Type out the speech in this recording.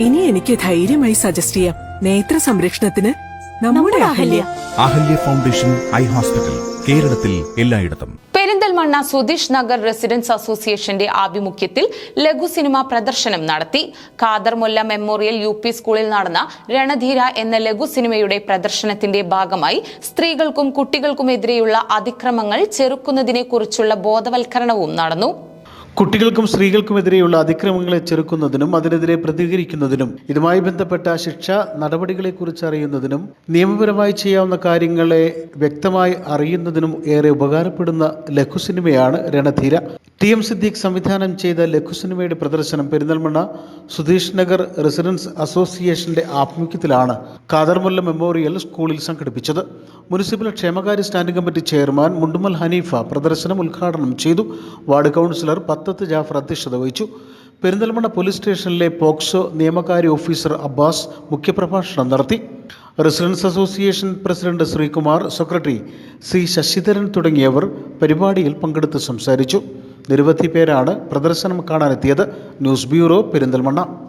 ഇനി എനിക്ക് ധൈര്യമായി സജസ്റ്റ് ചെയ്യാം. നേത്ര സംരക്ഷണത്തിന് നമ്മുടെ Ahalya. Ahalya. Foundation eye hospital കേരളത്തിൽ എല്ലായിടത്തും. പെരിന്തൽമണ്ണ സുധീഷ് നഗർ റെസിഡൻസ് അസോസിയേഷന്റെ ആഭിമുഖ്യത്തിൽ ലഘു സിനിമ പ്രദർശനം നടത്തി. കാദർമുല്ല മെമ്മോറിയൽ യു പി സ്കൂളിൽ നടന്ന രണധീര എന്ന ലഘു സിനിമയുടെ പ്രദർശനത്തിന്റെ ഭാഗമായി സ്ത്രീകൾക്കും കുട്ടികൾക്കുമെതിരെയുള്ള അതിക്രമങ്ങൾ ചെറുക്കുന്നതിനെക്കുറിച്ചുള്ള ബോധവൽക്കരണവും നടന്നു. കുട്ടികൾക്കും സ്ത്രീകൾക്കുമെതിരെയുള്ള അതിക്രമങ്ങളെ ചെറുക്കുന്നതിനും അതിനെതിരെ പ്രതികരിക്കുന്നതിനും ഇതുമായി ബന്ധപ്പെട്ട ശിക്ഷ നടപടികളെക്കുറിച്ച് അറിയുന്നതിനും നിയമപരമായി ചെയ്യാവുന്ന കാര്യങ്ങളെ വ്യക്തമായി അറിയുന്നതിനും ഏറെ ഉപകാരപ്പെടുന്ന ലഘു സിനിമയാണ് രണധീര. ടി എം സിദ്ദീഖ് സംവിധാനം ചെയ്ത ലഘു സിനിമയുടെ പ്രദർശനം പെരിന്തൽമണ്ണ സുധീഷ് നഗർ റെസിഡൻസ് അസോസിയേഷന്റെ ആഭിമുഖ്യത്തിലാണ് ഖാദർമുല്ല മെമ്മോറിയൽ സ്കൂളിൽ സംഘടിപ്പിച്ചത്. മുനിസിപ്പൽ ക്ഷേമകാര്യ standing committee chairman Mundumal Haneefa പ്രദർശനം ഉദ്ഘാടനം ചെയ്തു. വാർഡ് കൗൺസിലർ പത്തത്ത് ജാഫർ അധ്യക്ഷത വഹിച്ചു. പെരിന്തൽമണ്ണ പോലീസ് സ്റ്റേഷനിലെ പോക്സോ നിയമകാര്യ ഓഫീസർ അബ്ബാസ് മുഖ്യപ്രഭാഷണം നടത്തി. Residents association president Sreekumar secretary C Sasidharan തുടങ്ങിയവർ പരിപാടിയിൽ പങ്കെടുത്ത് സംസാരിച്ചു. നിരവധി പേരാണ് പ്രദർശനം കാണാനെത്തിയത്. News bureau Perinthalmanna.